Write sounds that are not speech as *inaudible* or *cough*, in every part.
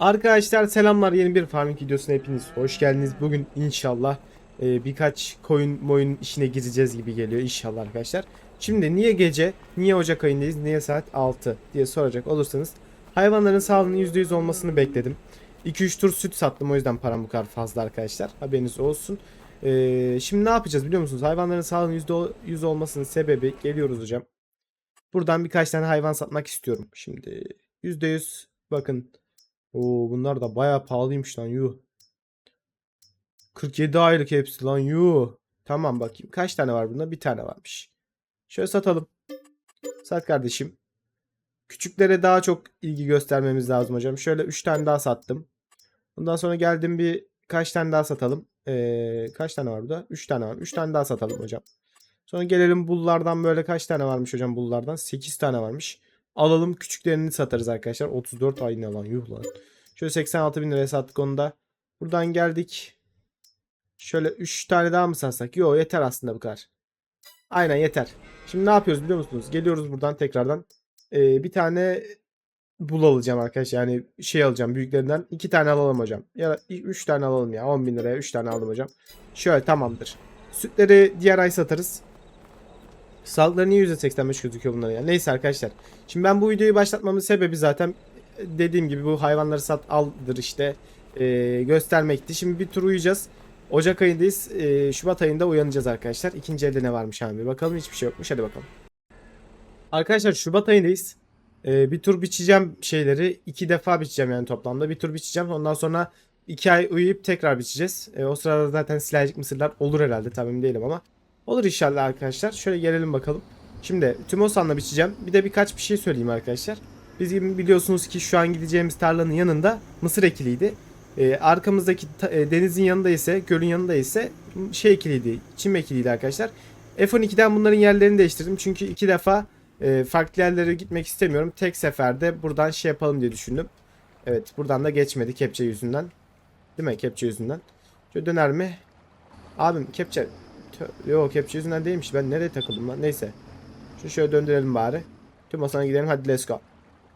Arkadaşlar selamlar yeni bir farming videosuna hepiniz hoş geldiniz. Bugün inşallah e, birkaç koyun moyun işine gireceğiz gibi geliyor inşallah arkadaşlar. Şimdi niye gece, niye Ocak ayındayız, niye saat 6 diye soracak olursanız hayvanların sağlığının %100 olmasını bekledim. 2-3 tur süt sattım o yüzden param bu kadar fazla arkadaşlar haberiniz olsun. E, şimdi ne yapacağız biliyor musunuz? Hayvanların sağlığının %100 olmasının sebebi geliyoruz hocam. Buradan birkaç tane hayvan satmak istiyorum. Şimdi %100 bakın Oo bunlar da bayağı pahalıymış lan yuh. 47 aylık hepsi lan yuh. Tamam bakayım. Kaç tane var bunda? Bir tane varmış. Şöyle satalım. Sat kardeşim. Küçüklere daha çok ilgi göstermemiz lazım hocam. Şöyle 3 tane daha sattım. Bundan sonra geldim bir kaç tane daha satalım. Ee, kaç tane var burada? 3 tane var. 3 tane daha satalım hocam. Sonra gelelim bullardan böyle kaç tane varmış hocam bullardan? 8 tane varmış. Alalım küçüklerini satarız arkadaşlar. 34 ay ne lan yuh lan. Şöyle 86 bin liraya sattık onu da. Buradan geldik. Şöyle 3 tane daha mı satsak? Yok yeter aslında bu kadar. Aynen yeter. Şimdi ne yapıyoruz biliyor musunuz? Geliyoruz buradan tekrardan. Ee, bir tane bul alacağım arkadaşlar. Yani şey alacağım büyüklerinden. 2 tane alalım hocam. Ya 3 tane alalım ya. 10 bin liraya 3 tane aldım hocam. Şöyle tamamdır. Sütleri diğer ay satarız. Sağlıkları niye %85 gözüküyor bunların ya? Neyse arkadaşlar. Şimdi ben bu videoyu başlatmamın sebebi zaten dediğim gibi bu hayvanları sat aldır işte e, göstermekti. Şimdi bir tur uyuyacağız. Ocak ayındayız. E, Şubat ayında uyanacağız arkadaşlar. İkinci elde ne varmış abi? Bakalım hiçbir şey yokmuş. Hadi bakalım. Arkadaşlar Şubat ayındayız. E, bir tur biçeceğim şeyleri. iki defa biçeceğim yani toplamda. Bir tur biçeceğim. Ondan sonra iki ay uyuyup tekrar biçeceğiz. E, o sırada zaten silajcık mısırlar olur herhalde. Tam değilim ama. Olur inşallah arkadaşlar. Şöyle gelelim bakalım. Şimdi Tümosan'la biçeceğim. Bir de birkaç bir şey söyleyeyim arkadaşlar. Biz gibi biliyorsunuz ki şu an gideceğimiz tarlanın yanında mısır ekiliydi. Ee, arkamızdaki e, denizin yanında ise, gölün yanında ise şey ekiliydi, çim ekiliydi arkadaşlar. F12'den bunların yerlerini değiştirdim. Çünkü iki defa e, farklı yerlere gitmek istemiyorum. Tek seferde buradan şey yapalım diye düşündüm. Evet buradan da geçmedi kepçe yüzünden. Değil mi kepçe yüzünden. Şöyle döner mi? Abim kepçe Yok kepçe yüzünden değilmiş. Ben nereye takıldım lan? Neyse. Şu şöyle döndürelim bari. Tüm masana gidelim. Hadi let's go.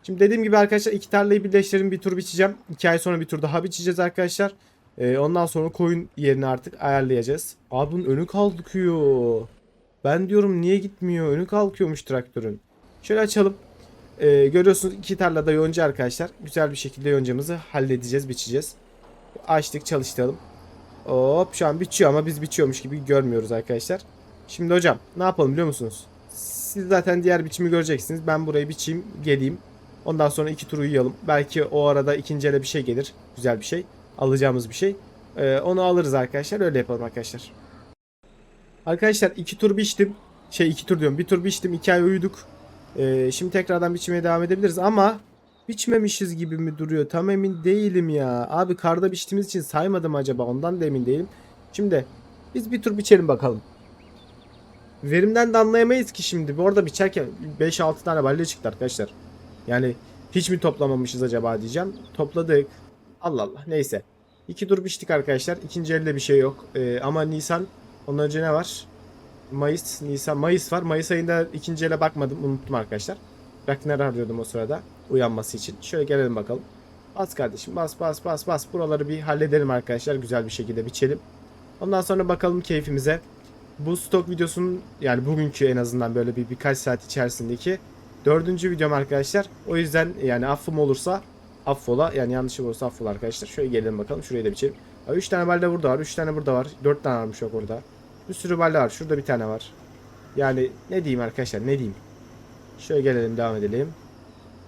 Şimdi dediğim gibi arkadaşlar iki tarlayı birleştirelim. Bir tur biçeceğim. İki ay sonra bir tur daha biçeceğiz arkadaşlar. Ee, ondan sonra koyun yerini artık ayarlayacağız. Abi bunun önü kalkıyor. Ben diyorum niye gitmiyor? Önü kalkıyormuş traktörün. Şöyle açalım. Ee, görüyorsunuz iki tarlada yonca arkadaşlar. Güzel bir şekilde yoncamızı halledeceğiz, biçeceğiz. Açtık çalıştıralım. Hop şu an biçiyor ama biz biçiyormuş gibi görmüyoruz arkadaşlar. Şimdi hocam ne yapalım biliyor musunuz? Siz zaten diğer biçimi göreceksiniz. Ben burayı biçeyim geleyim. Ondan sonra iki tur uyuyalım. Belki o arada ikinci ele bir şey gelir. Güzel bir şey. Alacağımız bir şey. Ee, onu alırız arkadaşlar. Öyle yapalım arkadaşlar. Arkadaşlar iki tur biçtim. Şey iki tur diyorum. Bir tur biçtim. iki ay uyuduk. Ee, şimdi tekrardan biçmeye devam edebiliriz ama biçmemişiz gibi mi duruyor? Tam emin değilim ya. Abi karda biçtiğimiz için saymadım acaba. Ondan da emin değilim. Şimdi biz bir tur biçelim bakalım. Verimden de anlayamayız ki şimdi. Bu arada biçerken 5-6 tane balya çıktı arkadaşlar. Yani hiç mi toplamamışız acaba diyeceğim. Topladık. Allah Allah neyse. İki tur biçtik arkadaşlar. İkinci elde bir şey yok. Ee, ama Nisan ondan önce ne var? Mayıs, Nisan, Mayıs var. Mayıs ayında ikinci ele bakmadım. Unuttum arkadaşlar. Rakner arıyordum o sırada. Uyanması için. Şöyle gelelim bakalım. Bas kardeşim bas bas bas bas. Buraları bir halledelim arkadaşlar. Güzel bir şekilde biçelim. Ondan sonra bakalım keyfimize. Bu stok videosunun yani bugünkü en azından böyle bir birkaç saat içerisindeki dördüncü videom arkadaşlar. O yüzden yani affım olursa affola yani yanlışım olursa affola arkadaşlar. Şöyle gelelim bakalım şurayı da biçelim. 3 tane balde burada var. 3 tane burada var. 4 tane varmış yok orada. Bir sürü balde var. Şurada bir tane var. Yani ne diyeyim arkadaşlar ne diyeyim. Şöyle gelelim devam edelim.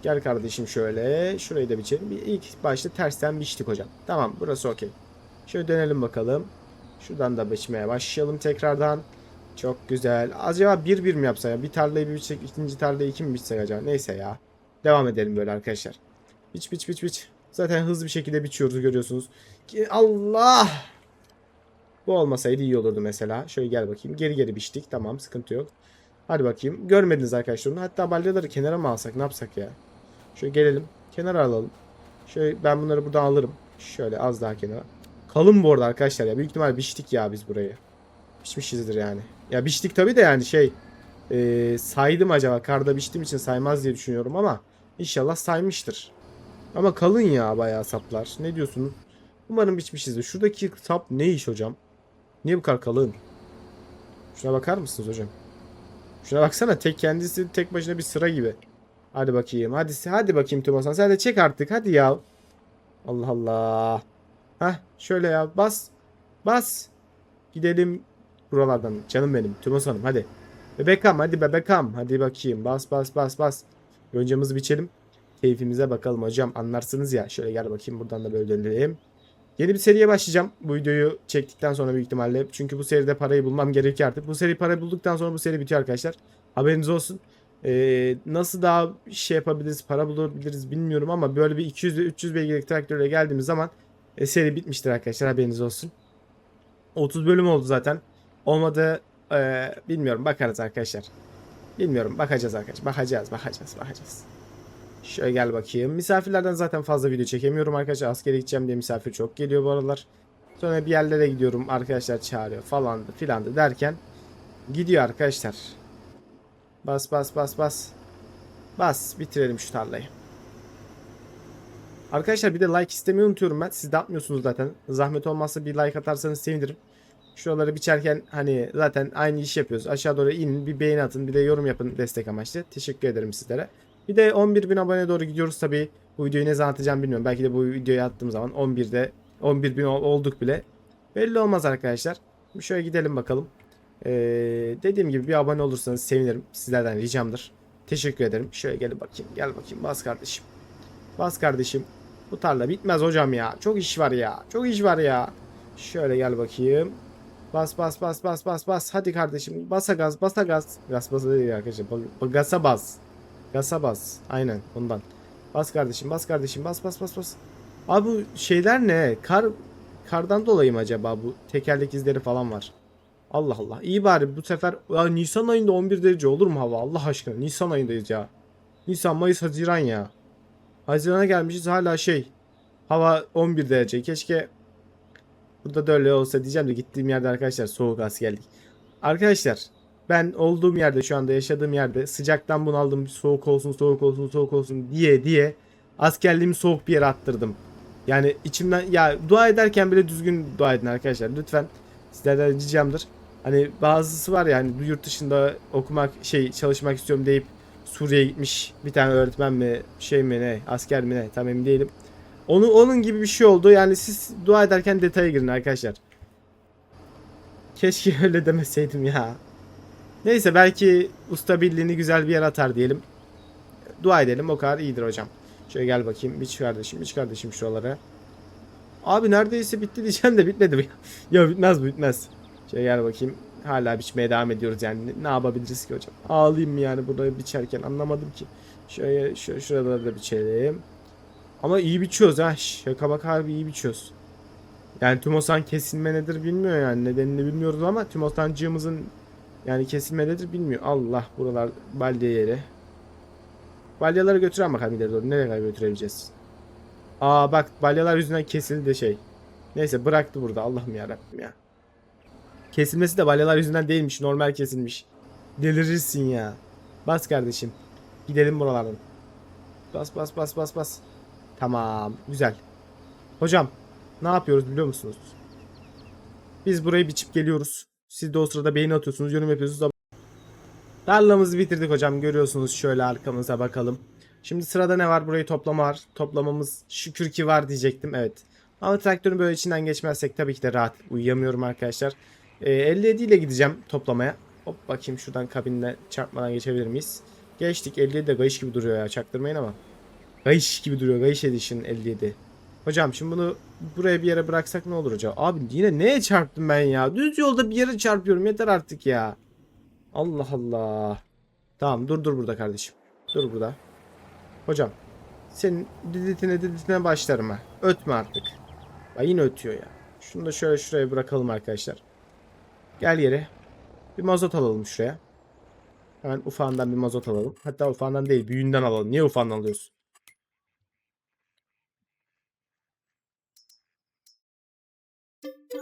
Gel kardeşim şöyle. Şurayı da biçelim. Bir ilk başta tersten biçtik hocam. Tamam burası okey. Şöyle dönelim bakalım. Şuradan da biçmeye başlayalım tekrardan. Çok güzel. Acaba bir bir mi yapsak ya? Bir tarlayı bir biçsek, ikinci tarlayı iki mi biçsek acaba? Neyse ya. Devam edelim böyle arkadaşlar. Biç biç biç biç. Zaten hızlı bir şekilde biçiyoruz görüyorsunuz. Allah! Bu olmasaydı iyi olurdu mesela. Şöyle gel bakayım. Geri geri biçtik. Tamam sıkıntı yok. Hadi bakayım. Görmediniz arkadaşlar onu. Hatta balyaları kenara mı alsak? Ne yapsak ya? Şöyle gelelim. Kenara alalım. Şöyle ben bunları buradan alırım. Şöyle az daha kenara. Kalın bu arada arkadaşlar ya. Büyük ihtimal biçtik ya biz burayı. Biçmişizdir yani. Ya biçtik tabi de yani şey. E, saydım acaba. Karda biçtiğim için saymaz diye düşünüyorum ama. inşallah saymıştır. Ama kalın ya bayağı saplar. Ne diyorsunuz? Umarım biçmişizdir. Şuradaki sap ne iş hocam? Niye bu kadar kalın? Şuna bakar mısınız hocam? Şuna baksana tek kendisi tek başına bir sıra gibi. Hadi bakayım. Hadi hadi bakayım Tumasan. Sen de çek artık. Hadi ya. Allah Allah. Heh şöyle ya. Bas. Bas. Gidelim buralardan. Canım benim. Tumasan'ım hadi. Bebekam hadi bebekam. Hadi bakayım. Bas bas bas bas. Yoncamızı biçelim. Keyfimize bakalım hocam. Anlarsınız ya. Şöyle gel bakayım. Buradan da böyle dönelim. Yeni bir seriye başlayacağım. Bu videoyu çektikten sonra büyük ihtimalle. Çünkü bu seride parayı bulmam gerekiyor artık. Bu seri parayı bulduktan sonra bu seri bitiyor arkadaşlar. Haberiniz olsun. Ee, nasıl daha şey yapabiliriz, para bulabiliriz bilmiyorum ama böyle bir 200 ve 300 beygirlik traktörle geldiğimiz zaman e, seri bitmiştir arkadaşlar haberiniz olsun. 30 bölüm oldu zaten. Olmadı e, bilmiyorum bakarız arkadaşlar. Bilmiyorum bakacağız arkadaşlar. Bakacağız, bakacağız, bakacağız. Şöyle gel bakayım. Misafirlerden zaten fazla video çekemiyorum arkadaşlar. Askere gideceğim diye misafir çok geliyor bu aralar. Sonra bir yerlere gidiyorum. Arkadaşlar çağırıyor falandı filandı derken gidiyor arkadaşlar. Bas bas bas bas. Bas bitirelim şu tarlayı. Arkadaşlar bir de like istemeyi unutuyorum ben. Siz de atmıyorsunuz zaten. Zahmet olmazsa bir like atarsanız sevinirim. Şuraları biçerken hani zaten aynı iş yapıyoruz. Aşağı doğru inin bir beğeni atın bir de yorum yapın destek amaçlı. Teşekkür ederim sizlere. Bir de 11.000 aboneye doğru gidiyoruz tabii. Bu videoyu ne zaman atacağım bilmiyorum. Belki de bu videoyu attığım zaman 11'de 11.000 ol- olduk bile. Belli olmaz arkadaşlar. Şöyle gidelim bakalım. Ee, dediğim gibi bir abone olursanız sevinirim. Sizlerden ricamdır. Teşekkür ederim. Şöyle gelin bakayım. Gel bakayım. Bas kardeşim. Bas kardeşim. Bu tarla bitmez hocam ya. Çok iş var ya. Çok iş var ya. Şöyle gel bakayım. Bas bas bas bas bas bas. Hadi kardeşim. Basa gaz basa gaz. Gaz basa değil arkadaşlar. Gasa bas. Gasa bas. Aynen ondan. Bas kardeşim bas kardeşim bas bas bas bas. Abi bu şeyler ne? Kar kardan dolayı mı acaba bu tekerlek izleri falan var. Allah Allah. İyi bari bu sefer ya Nisan ayında 11 derece olur mu hava? Allah aşkına. Nisan ayındayız ya. Nisan, Mayıs, Haziran ya. Haziran'a gelmişiz hala şey. Hava 11 derece. Keşke burada da öyle olsa diyeceğim de gittiğim yerde arkadaşlar soğuk askerlik. Arkadaşlar ben olduğum yerde şu anda yaşadığım yerde sıcaktan bunaldım. Soğuk olsun, soğuk olsun, soğuk olsun diye diye askerliğimi soğuk bir yere attırdım. Yani içimden ya dua ederken bile düzgün dua edin arkadaşlar. Lütfen sizlerden ricamdır. Hani bazısı var ya hani yurt dışında okumak şey çalışmak istiyorum deyip Suriye'ye gitmiş bir tane öğretmen mi şey mi ne asker mi ne tam emin değilim. Onun, onun gibi bir şey oldu. Yani siz dua ederken detaya girin arkadaşlar. Keşke *laughs* öyle demeseydim ya. Neyse belki usta birliğini güzel bir yer atar diyelim. Dua edelim o kadar iyidir hocam. Şöyle gel bakayım. Biç kardeşim, biç kardeşim şuralara. Abi neredeyse bitti diyeceğim de bitmedi bu. Ya *laughs* bitmez bu bitmez. Şöyle gel bakayım. Hala biçmeye devam ediyoruz yani. Ne, yapabiliriz ki hocam? Ağlayayım mı yani burada biçerken anlamadım ki. Şöyle, şöyle şuraları da biçelim. Ama iyi biçiyoruz ha. Şaka bak harbi iyi biçiyoruz. Yani Tümosan kesilme nedir bilmiyor yani. Nedenini bilmiyoruz ama Tümosancığımızın yani kesilme nedir bilmiyor. Allah buralar balya yeri. Balyaları götüren bakalım ileri doğru. Nereye kadar götürebileceğiz? Aa bak balyalar yüzünden kesildi şey. Neyse bıraktı burada. Allah'ım yarabbim ya. Kesilmesi de balyalar yüzünden değilmiş. Normal kesilmiş. Delirirsin ya. Bas kardeşim. Gidelim buralardan. Bas bas bas bas bas. Tamam. Güzel. Hocam ne yapıyoruz biliyor musunuz? Biz burayı biçip geliyoruz. Siz de o sırada beğeni atıyorsunuz, yorum yapıyorsunuz. Tarlamızı bitirdik hocam. Görüyorsunuz şöyle arkamıza bakalım. Şimdi sırada ne var? Burayı toplama var. Toplamamız şükür ki var diyecektim. Evet. Ama traktörün böyle içinden geçmezsek tabii ki de rahat uyuyamıyorum arkadaşlar. Ee, 57 ile gideceğim toplamaya. Hop bakayım şuradan kabinle çarpmadan geçebilir miyiz? Geçtik. 57 de gayış gibi duruyor ya. Çaktırmayın ama. Gayış gibi duruyor. Gayış Edition 57. Hocam şimdi bunu buraya bir yere bıraksak ne olur hocam? Abi yine neye çarptım ben ya? Düz yolda bir yere çarpıyorum. Yeter artık ya. Allah Allah. Tamam dur dur burada kardeşim. Dur burada. Hocam. Senin diditine diditine başlarım ha. Ötme artık. Bak yine ötüyor ya. Şunu da şöyle şuraya bırakalım arkadaşlar. Gel yere. Bir mazot alalım şuraya. Hemen ufağından bir mazot alalım. Hatta ufağından değil büyüğünden alalım. Niye ufağından alıyorsun?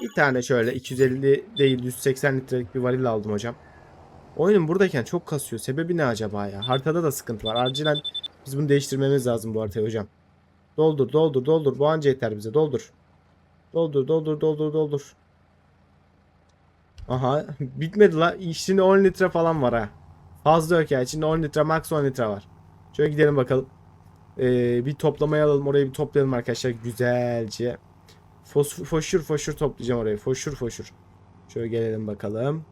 Bir tane şöyle 250 değil 180 litrelik bir varil aldım hocam. Oyunun buradayken çok kasıyor. Sebebi ne acaba ya? Haritada da sıkıntı var. Acilen biz bunu değiştirmemiz lazım bu haritayı hocam. Doldur doldur doldur. Bu anca yeter bize. Doldur. Doldur doldur doldur doldur. Aha bitmedi la. İçinde 10 litre falan var ha. Fazla yok ya. İçinde 10 litre max 10 litre var. Şöyle gidelim bakalım. Ee, bir toplamaya alalım. Orayı bir toplayalım arkadaşlar. Güzelce. Fos foşur foşur toplayacağım orayı. Foşur foşur. Şöyle gelelim bakalım.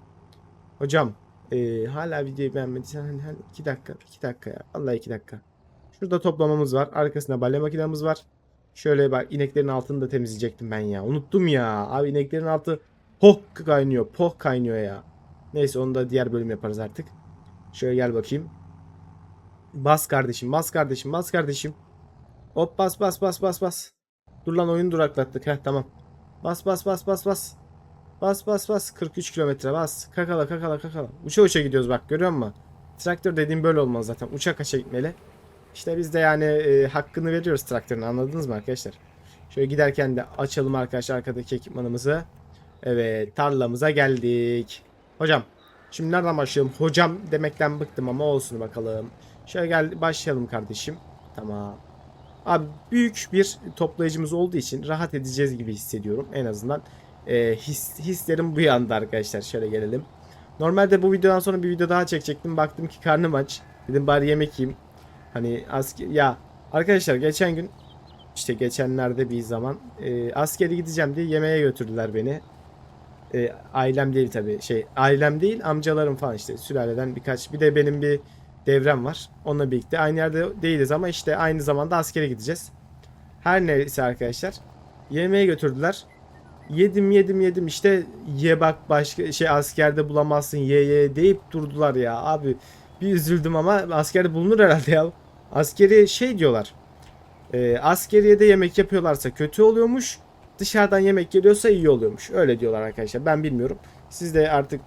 Hocam. ee, hala videoyu beğenmediysen hani, hani 2 dakika. 2 dakika ya. Vallahi 2 dakika. Şurada toplamamız var. Arkasında balya makinamız var. Şöyle bak ineklerin altını da temizleyecektim ben ya. Unuttum ya. Abi ineklerin altı poh kaynıyor. Poh kaynıyor ya. Neyse onu da diğer bölüm yaparız artık. Şöyle gel bakayım. Bas kardeşim, bas kardeşim, bas kardeşim. Hop bas bas bas bas bas. Dur lan oyunu duraklattık. Heh tamam. Bas bas bas bas bas. Bas bas bas. 43 kilometre bas. Kakala kakala kakala. Uça uça gidiyoruz bak görüyor musun? Traktör dediğim böyle olmaz zaten. Uça kaça gitmeli. İşte biz de yani e, hakkını veriyoruz traktörün anladınız mı arkadaşlar? Şöyle giderken de açalım arkadaşlar arkadaki ekipmanımızı. Evet tarlamıza geldik. Hocam şimdi nereden başlayalım? Hocam demekten bıktım ama olsun bakalım. Şöyle gel başlayalım kardeşim. Tamam. Abi büyük bir toplayıcımız olduğu için rahat edeceğiz gibi hissediyorum. En azından e, his, hislerim bu yanda arkadaşlar. Şöyle gelelim. Normalde bu videodan sonra bir video daha çekecektim. Baktım ki karnım aç. Dedim bari yemek yiyeyim. Hani asker ya arkadaşlar geçen gün işte geçenlerde bir zaman e, askere gideceğim diye yemeğe götürdüler beni. E, ailem değil tabii şey ailem değil amcalarım falan işte sülaleden birkaç bir de benim bir devrem var. Onunla birlikte aynı yerde değiliz ama işte aynı zamanda askere gideceğiz. Her neyse arkadaşlar yemeğe götürdüler. Yedim yedim yedim işte ye bak başka şey askerde bulamazsın ye ye deyip durdular ya abi bir üzüldüm ama askerde bulunur herhalde ya. Askeri şey diyorlar. E, askeriyede yemek yapıyorlarsa kötü oluyormuş. Dışarıdan yemek geliyorsa iyi oluyormuş. Öyle diyorlar arkadaşlar. Ben bilmiyorum. Siz de artık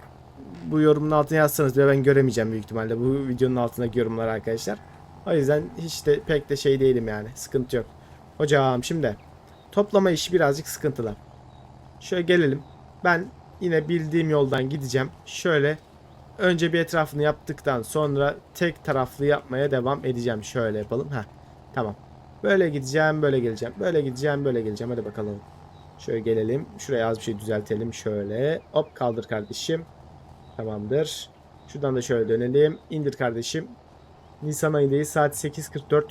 bu yorumun altına yazsanız bile ben göremeyeceğim büyük ihtimalle bu videonun altındaki yorumları arkadaşlar. O yüzden hiç de pek de şey değilim yani. Sıkıntı yok. Hocam şimdi toplama işi birazcık sıkıntılı. Şöyle gelelim. Ben yine bildiğim yoldan gideceğim. Şöyle önce bir etrafını yaptıktan sonra tek taraflı yapmaya devam edeceğim. Şöyle yapalım. Ha. Tamam. Böyle gideceğim, böyle geleceğim. Böyle gideceğim, böyle geleceğim. Hadi bakalım. Şöyle gelelim. Şuraya az bir şey düzeltelim. Şöyle. Hop kaldır kardeşim. Tamamdır. Şuradan da şöyle dönelim. İndir kardeşim. Nisan ayındayız. Saat 8.44.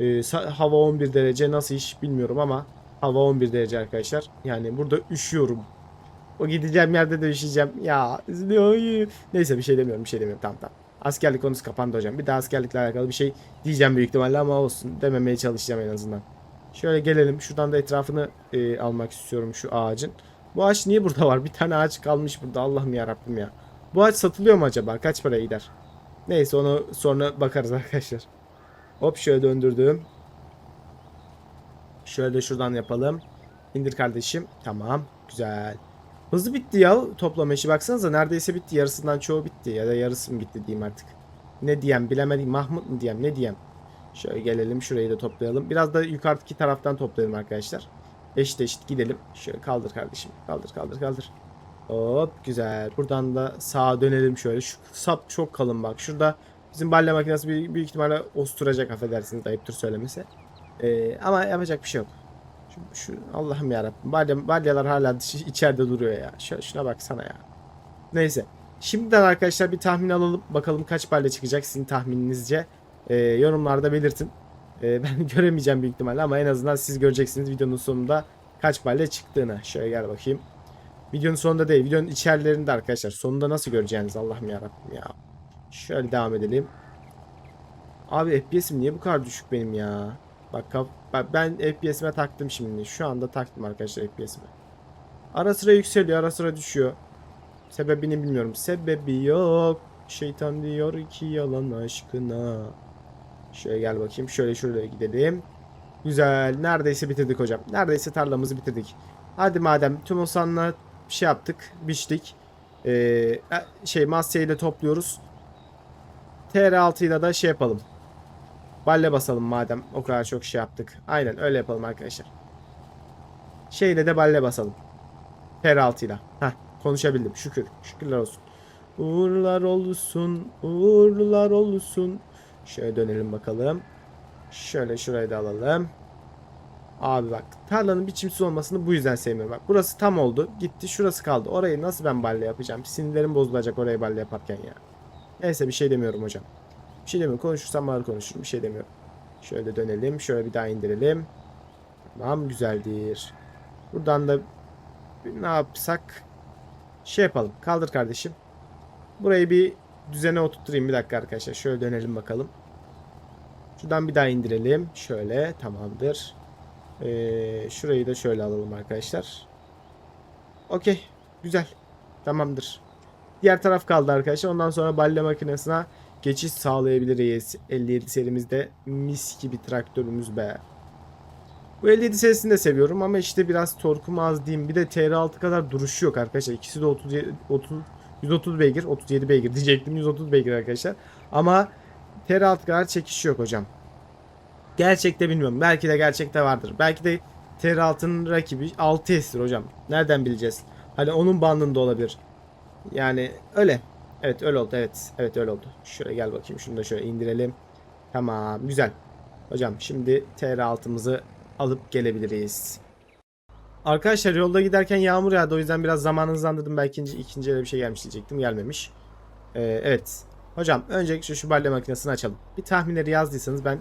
Ee, hava 11 derece. Nasıl iş bilmiyorum ama hava 11 derece arkadaşlar. Yani burada üşüyorum. O gideceğim yerde de üşüyeceğim. Ya üzülüyorum. Neyse bir şey demiyorum. Bir şey demiyorum. Tamam tamam. Askerlik konusu kapandı hocam. Bir daha askerlikle alakalı bir şey diyeceğim büyük ihtimalle ama olsun. Dememeye çalışacağım en azından. Şöyle gelelim. Şuradan da etrafını e, almak istiyorum şu ağacın. Bu ağaç niye burada var? Bir tane ağaç kalmış burada. Allah'ım ya Rabbim ya. Bu ağaç satılıyor mu acaba? Kaç paraya gider? Neyse onu sonra bakarız *laughs* arkadaşlar. Hop şöyle döndürdüm. Şöyle şuradan yapalım. İndir kardeşim. Tamam. Güzel. Hızlı bitti ya toplama işi. Baksanıza neredeyse bitti. Yarısından çoğu bitti. Ya da yarısı mı bitti diyeyim artık. Ne diyeyim bilemedim. Mahmut mu diyeyim ne diyeyim. Şöyle gelelim şurayı da toplayalım. Biraz da yukarıdaki taraftan toplayalım arkadaşlar. Eşit eşit gidelim. Şöyle kaldır kardeşim. Kaldır kaldır kaldır. Hop güzel. Buradan da sağa dönelim şöyle. Şu sap çok kalın bak. Şurada bizim balya makinesi büyük, büyük ihtimalle osturacak affedersiniz ayıptır söylemesi. Ee, ama yapacak bir şey yok. Şu, şu Allah'ım yarabbim. Balya, balyalar hala içeride duruyor ya. Şöyle, şuna baksana ya. Neyse. Şimdiden arkadaşlar bir tahmin alalım. Bakalım kaç balya çıkacak sizin tahmininizce. Ee, yorumlarda belirtin. Ee, *laughs* ben göremeyeceğim büyük ihtimalle ama en azından siz göreceksiniz videonun sonunda kaç balya çıktığını. Şöyle gel bakayım. Videonun sonunda değil. Videonun içerilerinde arkadaşlar. Sonunda nasıl göreceğiniz Allah'ım yarabbim ya. Şöyle devam edelim. Abi FPS'im niye bu kadar düşük benim ya? Bak bak ben FPS'ime taktım şimdi. Şu anda taktım arkadaşlar FPS'ime. Ara sıra yükseliyor, ara sıra düşüyor. Sebebini bilmiyorum. Sebebi yok. Şeytan diyor ki yalan aşkına. Şöyle gel bakayım. Şöyle şuraya gidelim. Güzel. Neredeyse bitirdik hocam. Neredeyse tarlamızı bitirdik. Hadi madem Tumusan'la bir şey yaptık. Biçtik. Ee, şey masayı da topluyoruz. TR6 ile da şey yapalım. Balle basalım madem o kadar çok şey yaptık. Aynen öyle yapalım arkadaşlar. Şeyle de balle basalım. TR6 ile. Heh konuşabildim şükür. Şükürler olsun. Uğurlar olsun. Uğurlar olsun. Şöyle dönelim bakalım. Şöyle şurayı da alalım. Abi bak tarlanın biçimsiz olmasını bu yüzden sevmiyorum. Bak burası tam oldu. Gitti şurası kaldı. Orayı nasıl ben balya yapacağım? Sinirlerim bozulacak orayı balya yaparken ya. Neyse bir şey demiyorum hocam. Bir şey demiyorum. Konuşursam bana konuşurum. Bir şey demiyorum. Şöyle dönelim. Şöyle bir daha indirelim. Tamam güzeldir. Buradan da ne yapsak? Şey yapalım. Kaldır kardeşim. Burayı bir düzene oturtturayım bir dakika arkadaşlar. Şöyle dönelim bakalım. Şuradan bir daha indirelim. Şöyle tamamdır. Ee, şurayı da şöyle alalım arkadaşlar. Okey. Güzel. Tamamdır. Diğer taraf kaldı arkadaşlar. Ondan sonra balya makinesine geçiş sağlayabiliriz. 57 serimizde mis gibi traktörümüz be. Bu 57 serisini de seviyorum ama işte biraz torkum az diyeyim. Bir de TR6 kadar duruşu yok arkadaşlar. İkisi de 37, 30, 130 beygir, 37 beygir diyecektim. 130 beygir arkadaşlar. Ama TR6 kadar çekiş yok hocam. Gerçekte bilmiyorum. Belki de gerçekte vardır. Belki de TR6'nın rakibi 6S'tir hocam. Nereden bileceğiz? Hani onun bandında olabilir. Yani öyle. Evet öyle oldu. Evet. Evet öyle oldu. Şöyle gel bakayım. Şunu da şöyle indirelim. Tamam. Güzel. Hocam şimdi TR6'mızı alıp gelebiliriz. Arkadaşlar yolda giderken yağmur yağdı. O yüzden biraz zaman hızlandırdım. Belki ikinci, ikinci bir şey gelmiş diyecektim. Gelmemiş. Ee, evet. Hocam öncelikle şu balya makinesini açalım. Bir tahminleri yazdıysanız ben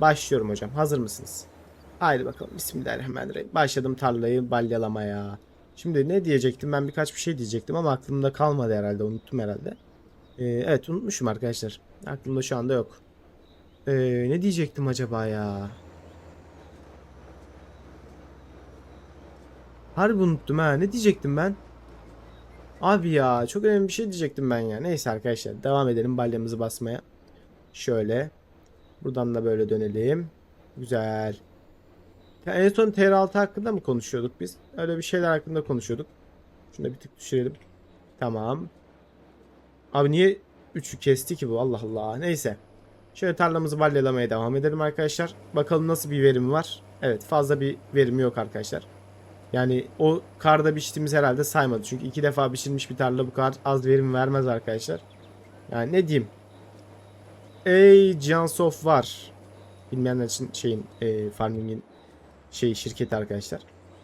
başlıyorum hocam. Hazır mısınız? Haydi bakalım. Bismillahirrahmanirrahim. Başladım tarlayı balyalamaya. Şimdi ne diyecektim? Ben birkaç bir şey diyecektim ama aklımda kalmadı herhalde. Unuttum herhalde. Ee, evet unutmuşum arkadaşlar. Aklımda şu anda yok. Ee, ne diyecektim acaba ya? Harbi unuttum ha. Ne diyecektim ben? Abi ya çok önemli bir şey diyecektim ben ya. Neyse arkadaşlar devam edelim balyamızı basmaya. Şöyle. Buradan da böyle dönelim. Güzel. En son TR6 hakkında mı konuşuyorduk biz? Öyle bir şeyler hakkında konuşuyorduk. Şunu da bir tık düşürelim. Tamam. Abi niye 3'ü kesti ki bu? Allah Allah. Neyse. Şöyle tarlamızı balyalamaya devam edelim arkadaşlar. Bakalım nasıl bir verim var. Evet fazla bir verimi yok arkadaşlar. Yani o karda biçtiğimiz herhalde saymadı. Çünkü iki defa biçilmiş bir tarla bu kadar az verim vermez arkadaşlar. Yani ne diyeyim. Ey Jansoft var. Bilmeyenler için şeyin e, farming'in şey şirketi arkadaşlar.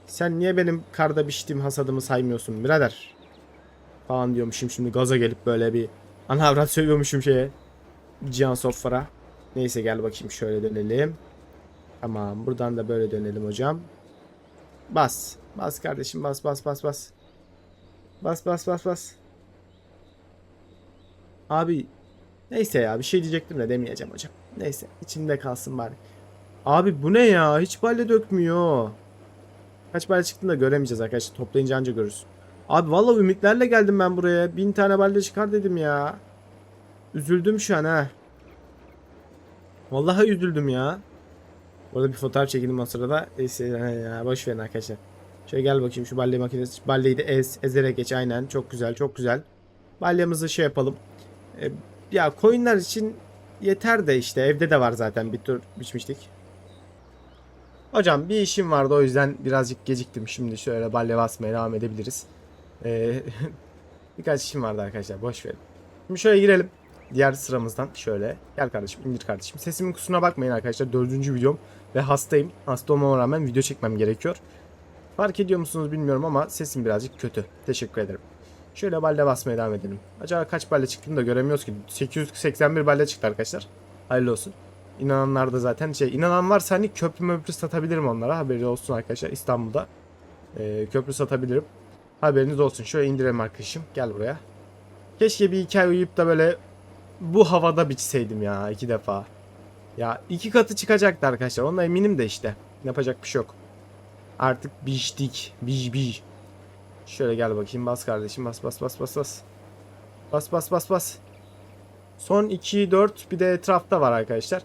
Sen niye benim karda biçtiğim hasadımı saymıyorsun birader? Falan diyormuşum şimdi gaza gelip böyle bir ana avrat söylüyormuşum şeye. Jansoft'a. Neyse gel bakayım şöyle dönelim. Tamam buradan da böyle dönelim hocam. Bas. Bas kardeşim bas bas bas bas. Bas bas bas bas. Abi neyse ya bir şey diyecektim de demeyeceğim hocam. Neyse içimde kalsın bari. Abi bu ne ya? Hiç balya dökmüyor. Kaç balya çıktığını da göremeyeceğiz arkadaşlar. Toplayınca anca görürüz. Abi vallahi ümitlerle geldim ben buraya. Bin tane balya çıkar dedim ya. Üzüldüm şu an ha. Vallahi üzüldüm ya. Orada bir fotoğraf çekelim o sırada. Neyse ya boş verin arkadaşlar. Şöyle gel bakayım şu balya makinesi. Balyayı da ez, ezerek geç aynen. Çok güzel çok güzel. Balyamızı şey yapalım. E, ya koyunlar için yeter de işte evde de var zaten bir tur biçmiştik. Hocam bir işim vardı o yüzden birazcık geciktim. Şimdi şöyle balya basmaya devam edebiliriz. Ee, *laughs* birkaç işim vardı arkadaşlar boş verin. Şimdi şöyle girelim. Diğer sıramızdan şöyle. Gel kardeşim indir kardeşim. Sesimin kusuruna bakmayın arkadaşlar. Dördüncü videom ve hastayım. Hasta olmama rağmen video çekmem gerekiyor. Fark ediyor musunuz bilmiyorum ama sesim birazcık kötü. Teşekkür ederim. Şöyle balya basmaya devam edelim. Acaba kaç balya çıktığını da göremiyoruz ki. 881 balya çıktı arkadaşlar. Hayırlı olsun. İnananlar da zaten şey inanan varsa hani köprü möprü satabilirim onlara haberi olsun arkadaşlar İstanbul'da ee, köprü satabilirim haberiniz olsun şöyle indirelim arkadaşım gel buraya keşke bir iki ay uyuyup da böyle bu havada biçseydim ya iki defa. Ya iki katı çıkacaktı arkadaşlar. Onunla eminim de işte. Yapacak bir şey yok. Artık biçtik. Biç biç. Şöyle gel bakayım bas kardeşim bas bas bas bas bas. Bas bas bas bas. Son 2 4 bir de etrafta var arkadaşlar.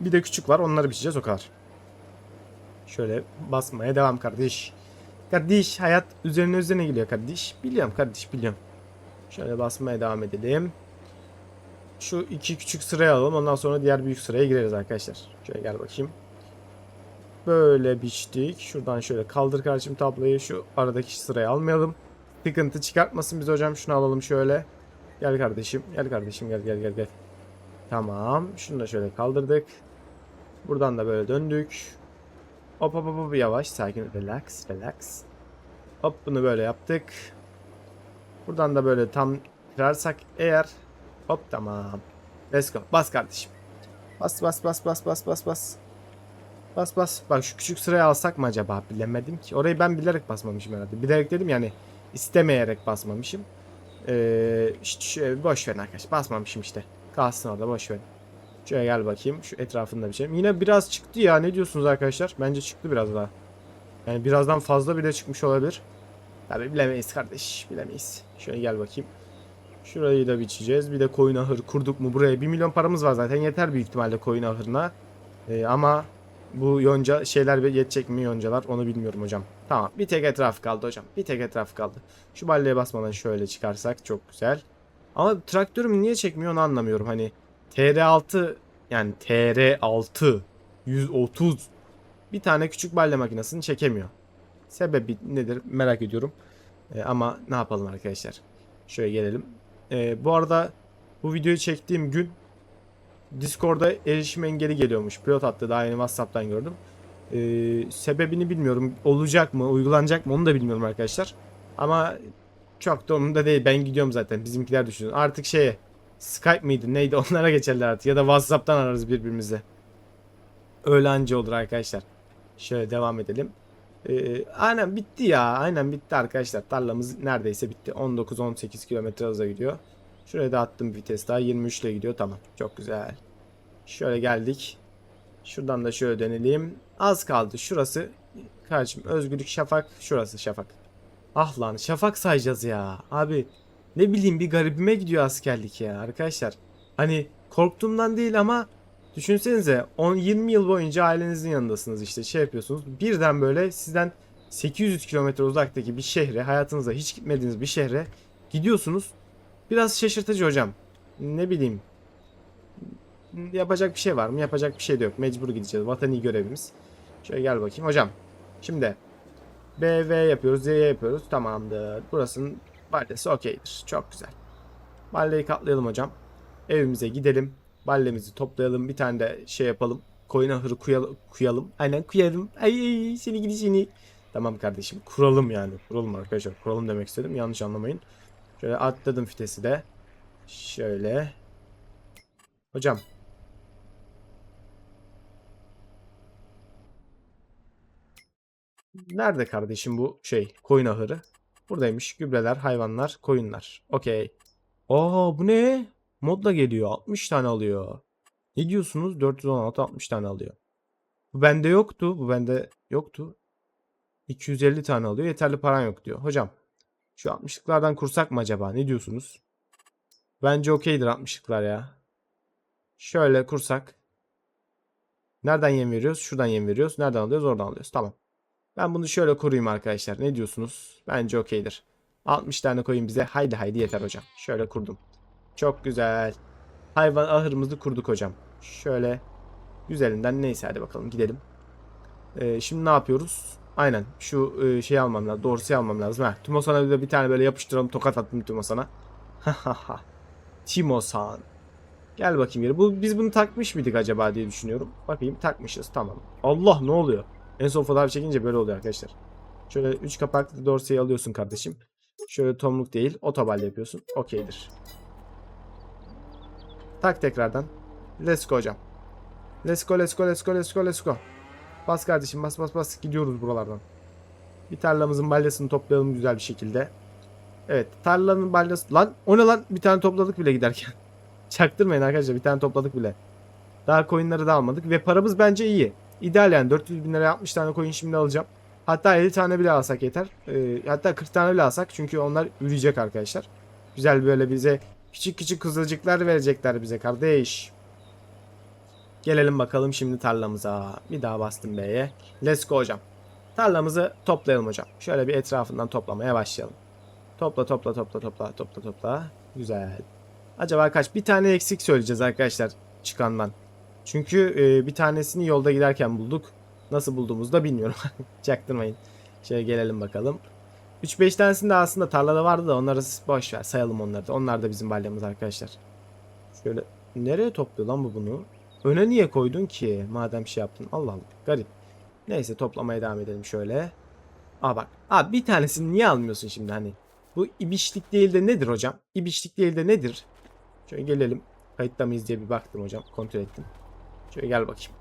Bir de küçük var onları biçeceğiz o kadar. Şöyle basmaya devam kardeş. Kardeş hayat üzerine üzerine geliyor kardeş. Biliyorum kardeş biliyorum. Şöyle basmaya devam edelim. Şu iki küçük sıraya alalım. Ondan sonra diğer büyük sıraya gireriz arkadaşlar. Şöyle gel bakayım. Böyle biçtik. Şuradan şöyle kaldır kardeşim tabloyu. Şu aradaki sırayı almayalım. Sıkıntı çıkartmasın biz hocam. Şunu alalım şöyle. Gel kardeşim. Gel kardeşim gel gel gel gel. Tamam. Şunu da şöyle kaldırdık. Buradan da böyle döndük. Hop hop hop yavaş sakin relax relax. Hop bunu böyle yaptık. Buradan da böyle tam kırarsak eğer hop tamam. Let's go. Bas kardeşim. Bas bas bas bas bas bas bas. Bas bas. Bak şu küçük sırayı alsak mı acaba? Bilemedim ki. Orayı ben bilerek basmamışım herhalde. Bilerek dedim yani istemeyerek basmamışım. Ee, işte boş verin arkadaşlar. Basmamışım işte. Kalsın orada boş verin. Şöyle gel bakayım. Şu etrafında bir şey. Yine biraz çıktı ya. Ne diyorsunuz arkadaşlar? Bence çıktı biraz daha. Yani birazdan fazla bile çıkmış olabilir. Tabi bilemeyiz kardeş. Bilemeyiz. Şöyle gel bakayım. Şurayı da biçeceğiz. Bir de koyun ahır kurduk mu buraya? 1 milyon paramız var zaten. Yeter büyük ihtimalle koyun ahırına. Ee, ama bu yonca şeyler yetecek mi yoncalar onu bilmiyorum hocam. Tamam bir tek etraf kaldı hocam. Bir tek etraf kaldı. Şu balyaya basmadan şöyle çıkarsak çok güzel. Ama traktörüm niye çekmiyor onu anlamıyorum. Hani TR6 yani TR6 130 bir tane küçük balya makinesini çekemiyor. Sebebi nedir merak ediyorum. Ee, ama ne yapalım arkadaşlar. Şöyle gelelim. Ee, bu arada bu videoyu çektiğim gün Discord'da erişim engeli geliyormuş. Pilot attı daha yeni WhatsApp'tan gördüm. Ee, sebebini bilmiyorum. Olacak mı, uygulanacak mı onu da bilmiyorum arkadaşlar. Ama çok da umurumda değil. Ben gidiyorum zaten. Bizimkiler düşünün. Artık şeye Skype miydi neydi *laughs* onlara geçerler artık. Ya da WhatsApp'tan ararız birbirimizi. Öyle anca olur arkadaşlar. Şöyle devam edelim. Ee, aynen bitti ya. Aynen bitti arkadaşlar. Tarlamız neredeyse bitti. 19-18 kilometre hıza gidiyor. Şuraya da attım bir vites daha. 23 ile gidiyor. Tamam. Çok güzel. Şöyle geldik. Şuradan da şöyle dönelim. Az kaldı. Şurası kardeşim Özgürlük Şafak. Şurası Şafak. Ah lan Şafak sayacağız ya. Abi ne bileyim bir garibime gidiyor askerlik ya arkadaşlar. Hani korktuğumdan değil ama düşünsenize 10-20 yıl boyunca ailenizin yanındasınız işte şey yapıyorsunuz. Birden böyle sizden 800 kilometre uzaktaki bir şehre hayatınızda hiç gitmediğiniz bir şehre gidiyorsunuz. Biraz şaşırtıcı hocam. Ne bileyim. Yapacak bir şey var mı? Yapacak bir şey de yok. Mecbur gideceğiz. Vatani görevimiz. Şöyle gel bakayım. Hocam. Şimdi B, V yapıyoruz. Z yapıyoruz. Tamamdır. Burasının ballesi okeydir. Çok güzel. Balleyi katlayalım hocam. Evimize gidelim. Ballemizi toplayalım. Bir tane de şey yapalım. Koyun ahırı kuyalım. kuyalım. Aynen kuyalım. Ay, ay seni gidi. Tamam kardeşim. Kuralım yani. Kuralım arkadaşlar. Kuralım demek istedim. Yanlış anlamayın. Şöyle atladım fitesi de. Şöyle. Hocam. Nerede kardeşim bu şey koyun ahırı? Buradaymış. Gübreler, hayvanlar, koyunlar. Okey. Aa bu ne? Modla geliyor. 60 tane alıyor. Ne diyorsunuz? 416 60 tane alıyor. Bu bende yoktu. Bu bende yoktu. 250 tane alıyor. Yeterli paran yok diyor. Hocam şu 60'lıklardan kursak mı acaba? Ne diyorsunuz? Bence okeydir 60'lıklar ya. Şöyle kursak. Nereden yem veriyoruz? Şuradan yem veriyoruz. Nereden alıyoruz? Oradan alıyoruz. Tamam. Ben bunu şöyle kurayım arkadaşlar. Ne diyorsunuz? Bence okeydir. 60 tane koyun bize. Haydi haydi yeter hocam. Şöyle kurdum. Çok güzel. Hayvan ahırımızı kurduk hocam. Şöyle güzelinden neyse hadi bakalım gidelim. Ee, şimdi ne yapıyoruz? Aynen şu e, şeyi almam lazım. Dorsiyi almam lazım. Ha, Timo-san'a de bir tane böyle yapıştıralım. Tokat attım Timo-san'a. Timo-san. Gel bakayım yere. Bu, biz bunu takmış mıydık acaba diye düşünüyorum. Bakayım takmışız tamam. Allah ne oluyor? En son fotoğraf çekince böyle oluyor arkadaşlar. Şöyle 3 kapaklı dorseyi alıyorsun kardeşim. Şöyle tomruk değil otobalya yapıyorsun. Okeydir. Tak tekrardan. Let's go hocam. Let's go let's go let's go let's go let's go. Bas kardeşim bas bas bas gidiyoruz buralardan. Bir tarlamızın balyasını toplayalım güzel bir şekilde. Evet tarlanın balyası. Lan o ne lan bir tane topladık bile giderken. *laughs* Çaktırmayın arkadaşlar bir tane topladık bile. Daha coinleri de almadık ve paramız bence iyi. İdeal yani 400 bin liraya 60 tane coin şimdi alacağım. Hatta 50 tane bile alsak yeter. Ee, hatta 40 tane bile alsak çünkü onlar üreyecek arkadaşlar. Güzel böyle bize küçük küçük kızılcıklar verecekler bize kardeş. Gelelim bakalım şimdi tarlamıza. Bir daha bastım B'ye. Let's go hocam. Tarlamızı toplayalım hocam. Şöyle bir etrafından toplamaya başlayalım. Topla topla topla topla topla topla. Güzel. Acaba kaç? Bir tane eksik söyleyeceğiz arkadaşlar çıkandan. Çünkü e, bir tanesini yolda giderken bulduk. Nasıl bulduğumuzu da bilmiyorum. *laughs* Çaktırmayın. Şöyle gelelim bakalım. 3-5 tanesinde de aslında tarlada vardı da onları boş ver sayalım onları da. Onlar da bizim balyamız arkadaşlar. Şöyle nereye topluyor lan bu bunu? Öne niye koydun ki madem şey yaptın? Allah Allah garip. Neyse toplamaya devam edelim şöyle. Aa bak. Abi bir tanesini niye almıyorsun şimdi hani? Bu ibişlik değil de nedir hocam? İbişlik değil de nedir? Şöyle gelelim. Kayıtta mıyız diye bir baktım hocam. Kontrol ettim. Şöyle gel bakayım.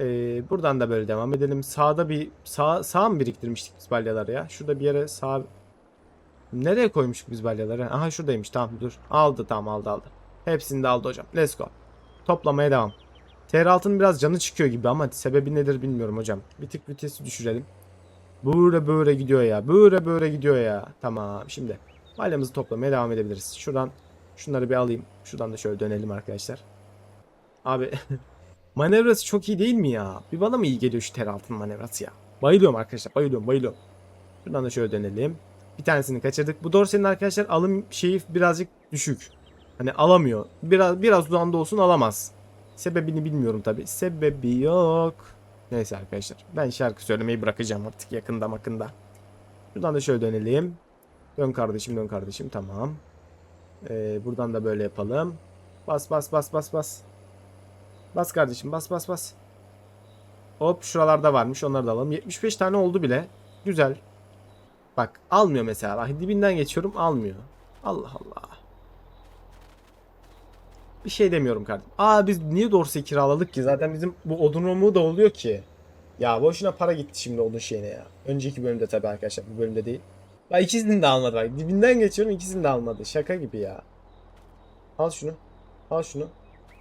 Ee, buradan da böyle devam edelim. Sağda bir sağ, sağ mı biriktirmiştik biz balyaları ya? Şurada bir yere sağ Nereye koymuştuk biz balyaları? Aha şuradaymış. Tamam dur. Aldı tamam aldı aldı. Hepsini de aldı hocam. Let's go. Toplamaya devam. TR6'nın biraz canı çıkıyor gibi ama sebebi nedir bilmiyorum hocam. Bir tık vitesi düşürelim. Böyle böyle gidiyor ya. Böyle böyle gidiyor ya. Tamam şimdi balyamızı toplamaya devam edebiliriz. Şuradan şunları bir alayım. Şuradan da şöyle dönelim arkadaşlar. Abi *laughs* manevrası çok iyi değil mi ya? Bir bana mı iyi geliyor şu TR6'nın manevrası ya? Bayılıyorum arkadaşlar. Bayılıyorum bayılıyorum. Şuradan da şöyle dönelim. Bir tanesini kaçırdık. Bu Dorsey'nin arkadaşlar alım şeyi birazcık düşük. Hani alamıyor. Biraz biraz uzanda olsun alamaz. Sebebini bilmiyorum tabi. Sebebi yok. Neyse arkadaşlar. Ben şarkı söylemeyi bırakacağım artık yakında makında. Şuradan da şöyle dönelim. Dön kardeşim dön kardeşim tamam. Ee, buradan da böyle yapalım. Bas bas bas bas bas. Bas kardeşim bas bas bas. Hop şuralarda varmış onları da alalım. 75 tane oldu bile. Güzel. Bak almıyor mesela. Bak, dibinden geçiyorum almıyor. Allah Allah. Bir şey demiyorum kardeşim. Aa biz niye Dorsey kiraladık ki? Zaten bizim bu odun romu da oluyor ki. Ya boşuna para gitti şimdi odun şeyine ya. Önceki bölümde tabii arkadaşlar bu bölümde değil. Bak ikisini de almadı bak. Dibinden geçiyorum ikisini de almadı. Şaka gibi ya. Al şunu. Al şunu.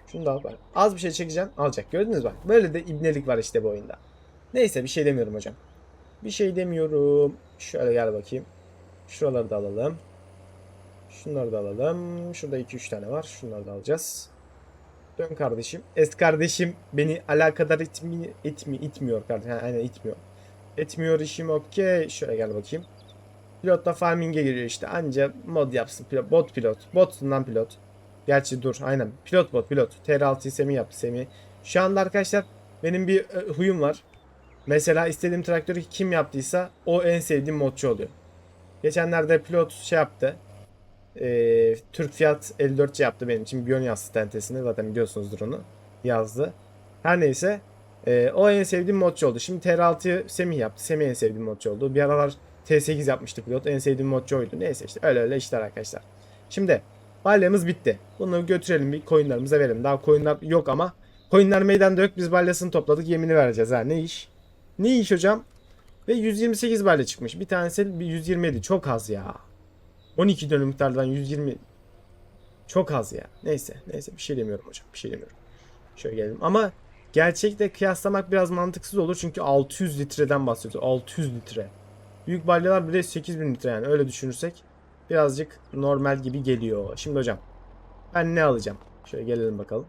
Şunu da al bak. Az bir şey çekeceğim alacak. Gördünüz bak. Böyle de ibnelik var işte bu oyunda. Neyse bir şey demiyorum hocam. Bir şey demiyorum. Şöyle gel bakayım. Şuraları da alalım. Şunları da alalım. Şurada 2-3 tane var. Şunları da alacağız. Dön kardeşim. Es kardeşim beni alakadar etmi, etmi, itmiyor kardeşim. Ha, aynen itmiyor. Etmiyor işim okey. Şöyle gel bakayım. Pilotla farming'e giriyor işte. Anca mod yapsın. Pilot, bot pilot. Botsundan pilot. Gerçi dur aynen. Pilot bot pilot. TR6'yı Semi yaptı Semi. Şu anda arkadaşlar benim bir e, huyum var. Mesela istediğim traktörü kim yaptıysa o en sevdiğim modçu oluyor. Geçenlerde pilot şey yaptı. Ee, Türk Fiyat 54 yaptı benim için. Biyon yazdı tentesini. Zaten biliyorsunuzdur onu. Yazdı. Her neyse. ee, o en sevdiğim modçu oldu. Şimdi TR6'yı Semih yaptı. Semih en sevdiğim modçu oldu. Bir aralar T8 yapmıştı pilot. En sevdiğim modçu oydu. Neyse işte öyle öyle işler arkadaşlar. Şimdi balyamız bitti. Bunu götürelim bir coinlerimize verelim. Daha coinler yok ama coinler meydanda yok. Biz balyasını topladık. Yemini vereceğiz ha. Ne iş? Ne iş hocam? Ve 128 balya çıkmış. Bir tanesi bir 127. Çok az ya. 12 dönümlüklerden 120 çok az ya. Neyse. Neyse bir şey demiyorum hocam. Bir şey demiyorum. Şöyle gelelim. Ama gerçekte kıyaslamak biraz mantıksız olur. Çünkü 600 litreden bahsediyoruz. 600 litre. Büyük balyalar bile 8000 litre yani. Öyle düşünürsek birazcık normal gibi geliyor. Şimdi hocam ben ne alacağım? Şöyle gelelim bakalım.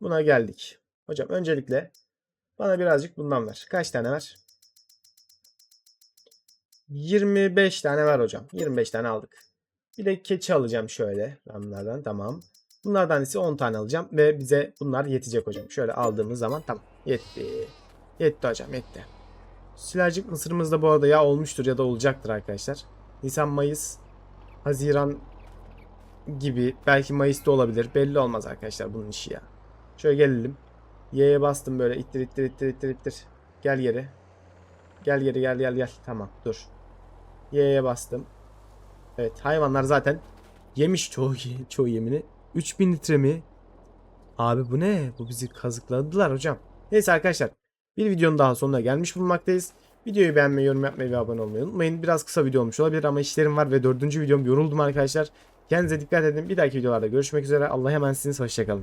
Buna geldik. Hocam öncelikle bana birazcık bundan ver. Kaç tane ver? 25 tane ver hocam. 25 tane aldık. Bir de keçi alacağım şöyle. Bunlardan tamam. Bunlardan ise 10 tane alacağım ve bize bunlar yetecek hocam. Şöyle aldığımız zaman tamam. Yetti. Yetti hocam yetti. Silercik mısırımız da bu arada ya olmuştur ya da olacaktır arkadaşlar. Nisan, Mayıs, Haziran gibi belki Mayıs'ta olabilir. Belli olmaz arkadaşlar bunun işi ya. Şöyle gelelim. Y'ye bastım böyle ittir ittir ittir ittir ittir. Gel geri. Gel geri gel gel gel. Tamam dur. Y'ye bastım. Evet hayvanlar zaten yemiş çoğu, *laughs* çoğu yemini. 3000 litre mi? Abi bu ne? Bu bizi kazıkladılar hocam. Neyse arkadaşlar. Bir videonun daha sonuna gelmiş bulunmaktayız. Videoyu beğenmeyi, yorum yapmayı ve abone olmayı unutmayın. Biraz kısa video olmuş olabilir ama işlerim var ve dördüncü videom yoruldum arkadaşlar. Kendinize dikkat edin. Bir dahaki videolarda görüşmek üzere. Allah'a emanetsiniz. Hoşçakalın.